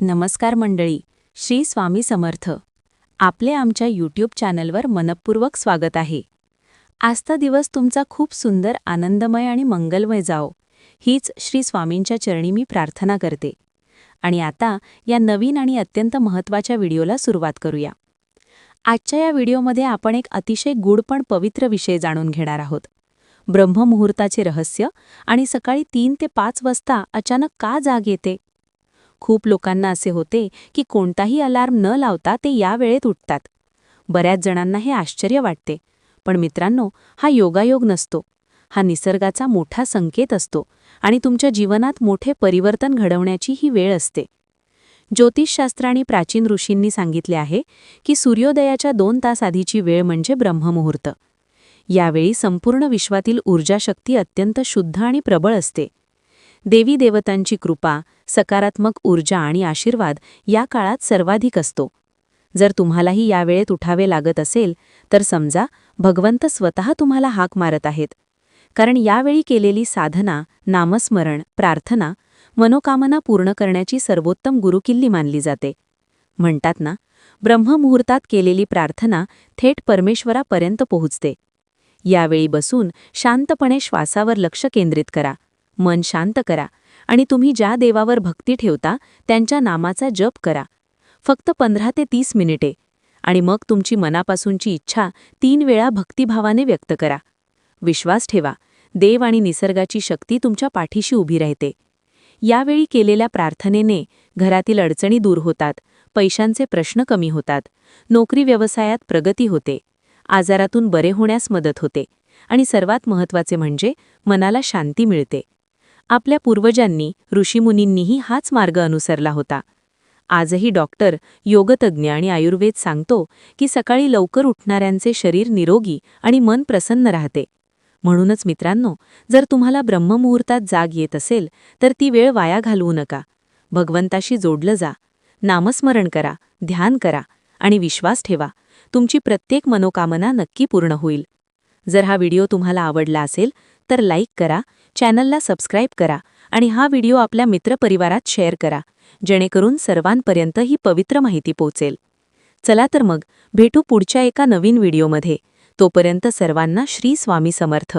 नमस्कार मंडळी श्री स्वामी समर्थ. आपले आमच्या यूट्यूब चॅनलवर मनपूर्वक स्वागत आहे. आजचा दिवस तुमचा खूप सुंदर आनंदमय आणि मंगलमय जाओ हीच श्री स्वामींच्या चरणी मी प्रार्थना करते. आणि आता या नवीन आणि अत्यंत महत्त्वाच्या व्हिडिओला सुरुवात करूया. आजच्या या व्हिडिओमध्ये आपण एक अतिशय गूढ पण पवित्र विषय जाणून घेणार आहोत. ब्रह्ममुहूर्ताचे रहस्य आणि सकाळी तीन ते पाच वाजता अचानक का जाग येते? खूप लोकांना असे होते की कोणताही अलार्म न लावता ते या वेळेत उठतात. बऱ्याच जणांना हे आश्चर्य वाटते. पण मित्रांनो हा योगायोग नसतो. हा निसर्गाचा मोठा संकेत असतो आणि तुमच्या जीवनात मोठे परिवर्तन घडवण्याची ही वेळ असते. ज्योतिषशास्त्र आणि प्राचीन ऋषींनी सांगितले आहे की सूर्योदयाच्या दोन तास आधीची वेळ म्हणजे ब्रह्ममुहूर्त. यावेळी संपूर्ण विश्वातील ऊर्जाशक्ती अत्यंत शुद्ध आणि प्रबळ असते. देवी देवतांची कृपा सकारात्मक ऊर्जा आणि आशीर्वाद या काळात सर्वाधिक असतो. जर तुम्हालाही या वेळेत उठावे लागत असेल तर समजा भगवंत स्वतः तुम्हाला हाक मारत आहेत. कारण यावेळी केलेली साधना नामस्मरण प्रार्थना मनोकामना पूर्ण करण्याची सर्वोत्तम गुरुकिल्ली मानली जाते. म्हणतात ना ब्रह्ममुहूर्तात केलेली प्रार्थना थेट परमेश्वरापर्यंत पोहोचते. यावेळी बसून शांतपणे श्वासावर लक्ष केंद्रित करा. मन शांत करा आणि तुम्ही ज्या देवावर भक्ती ठेवता त्यांच्या नामाचा जप करा. फक्त पंधरा ते तीस मिनिटे आणि मग तुमची मनापासूनची इच्छा तीन वेळा भक्तिभावाने व्यक्त करा. विश्वास ठेवा देव आणि निसर्गाची शक्ती तुमच्या पाठीशी उभी राहते. यावेळी केलेल्या प्रार्थनेने घरातील अडचणी दूर होतात पैशांचे प्रश्न कमी होतात नोकरी व्यवसायात प्रगती होते आजारातून बरे होण्यास मदत होते आणि सर्वात महत्त्वाचे म्हणजे मनाला शांती मिळते. आपल्या पूर्वजांनी ऋषीमुनींनीही हाच मार्ग अनुसरला होता. आजही डॉक्टर योगतज्ञ आणि आयुर्वेद सांगतो की सकाळी लवकर उठणाऱ्यांचे शरीर निरोगी आणि मन प्रसन्न राहते. म्हणूनच मित्रांनो जर तुम्हाला ब्रह्ममुहूर्तात जाग येत असेल तर ती वेळ वाया घालवू नका. भगवंताशी जोडलं जा. नामस्मरण करा ध्यान करा आणि विश्वास ठेवा. तुमची प्रत्येक मनोकामना नक्की पूर्ण होईल. जर हा व्हिडिओ तुम्हाला आवडला असेल तर लाईक करा चॅनलला सबस्क्राईब करा आणि हा व्हिडिओ आपल्या मित्रपरिवारात शेअर करा जेणेकरून सर्वांपर्यंत ही पवित्र माहिती पोहोचेल. चला तर मग भेटू पुढच्या एका नवीन व्हिडिओमध्ये. तोपर्यंत सर्वांना श्री स्वामी समर्थ.